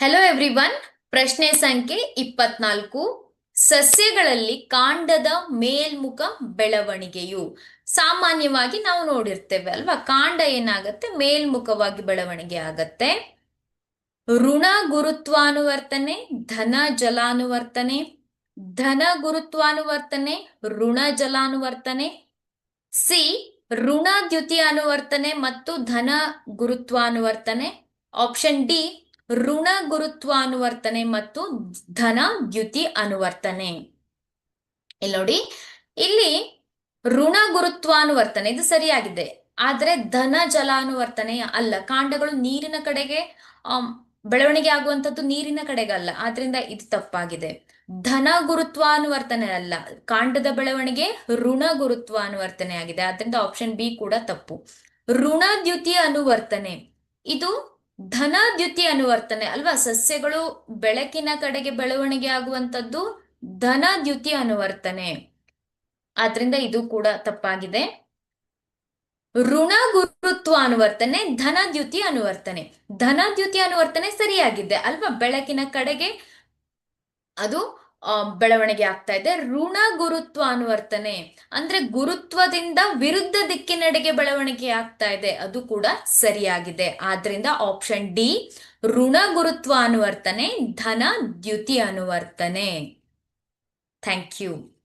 Hello everyone ಪ್ರಶ್ನೆ ಸಂಖ್ಯೆ ಇಪ್ಪತ್ನಾಲ್ಕು. ಸಸ್ಯಗಳಲ್ಲಿ ಕಾಂಡದ ಮೇಲ್ಮುಖ ಬೆಳವಣಿಗೆಯು. ಸಾಮಾನ್ಯವಾಗಿ ನಾವು ನೋಡಿರ್ತೇವೆ ಅಲ್ವಾ? ಕಾಂಡ ಏನಾಗತ್ತೆ? ಮೇಲ್ಮುಖವಾಗಿ ಬೆಳವಣಿಗೆ ಆಗತ್ತೆ. ಋಣ ಗುರುತ್ವಾನುವರ್ತನೆ, ಧನ ಜಲಾನುವರ್ತನೆ, ಧನ ಗುರುತ್ವಾನುವರ್ತನೆ, ಋಣ ಜಲಾನುವರ್ತನೆ, ಸಿ, ಋಣ ದ್ಯುತಿ ಅನುವರ್ತನೆ ಮತ್ತು ಧನ ಗುರುತ್ವಾನುವರ್ತನೆ. ಆಪ್ಷನ್ ಡಿ ಋಣ ಗುರುತ್ವ ಅನುವರ್ತನೆ ಮತ್ತು ಧನ ದ್ಯುತಿ ಅನುವರ್ತನೆ. ಇಲ್ಲಿ ನೋಡಿ, ಇಲ್ಲಿ ಋಣ ಗುರುತ್ವಾನುವರ್ತನೆ ಇದು ಸರಿಯಾಗಿದೆ, ಆದ್ರೆ ಧನ ಜಲ ಅನುವರ್ತನೆ ಅಲ್ಲ. ಕಾಂಡಗಳು ನೀರಿನ ಕಡೆಗೆ ಬೆಳವಣಿಗೆ ಆಗುವಂಥದ್ದು ನೀರಿನ ಕಡೆಗೆ ಅಲ್ಲ ಆದ್ರಿಂದ ಇದು ತಪ್ಪಾಗಿದೆ. ಧನ ಗುರುತ್ವ ಅನುವರ್ತನೆ ಅಲ್ಲ, ಕಾಂಡದ ಬೆಳವಣಿಗೆ ಋಣ ಗುರುತ್ವಾನುವರ್ತನೆ ಆಗಿದೆ, ಆದ್ರಿಂದ ಆಪ್ಷನ್ ಬಿ ಕೂಡ ತಪ್ಪು. ಋಣ ದ್ಯುತಿ ಅನುವರ್ತನೆ, ಇದು ಧನ ದ್ಯುತಿ ಅನುವರ್ತನೆ ಅಲ್ವಾ? ಸಸ್ಯಗಳು ಬೆಳಕಿನ ಕಡೆಗೆ ಬೆಳವಣಿಗೆ ಆಗುವಂತದ್ದು ಧನ ದ್ಯುತಿ ಅನುವರ್ತನೆ. ಆದ್ರಿಂದ ಇದು ಕೂಡ ತಪ್ಪಾಗಿದೆ. ಋಣ ಗುರುತ್ವ ಅನುವರ್ತನೆ, ಧನದ್ಯುತಿ ಅನುವರ್ತನೆ. ಧನದ್ಯುತಿ ಅನುವರ್ತನೆ ಸರಿಯಾಗಿದೆ ಅಲ್ವಾ? ಬೆಳಕಿನ ಕಡೆಗೆ ಅದು ಬೆಳವಣಿಗೆ ಆಗ್ತಾ ಇದೆ. ಋಣ ಗುರುತ್ವ ಅನುವರ್ತನೆ ಅಂದ್ರೆ ಗುರುತ್ವದಿಂದ ವಿರುದ್ಧ ದಿಕ್ಕಿನಡೆಗೆ ಬೆಳವಣಿಗೆ ಆಗ್ತಾ ಇದೆ. ಅದು ಕೂಡ ಸರಿಯಾಗಿದೆ. ಆದ್ರಿಂದ ಆಪ್ಷನ್ ಡಿ ಋಣ ಗುರುತ್ವ ಅನುವರ್ತನೆ, ಧನ ದ್ಯುತಿ ಅನುವರ್ತನೆ. Thank you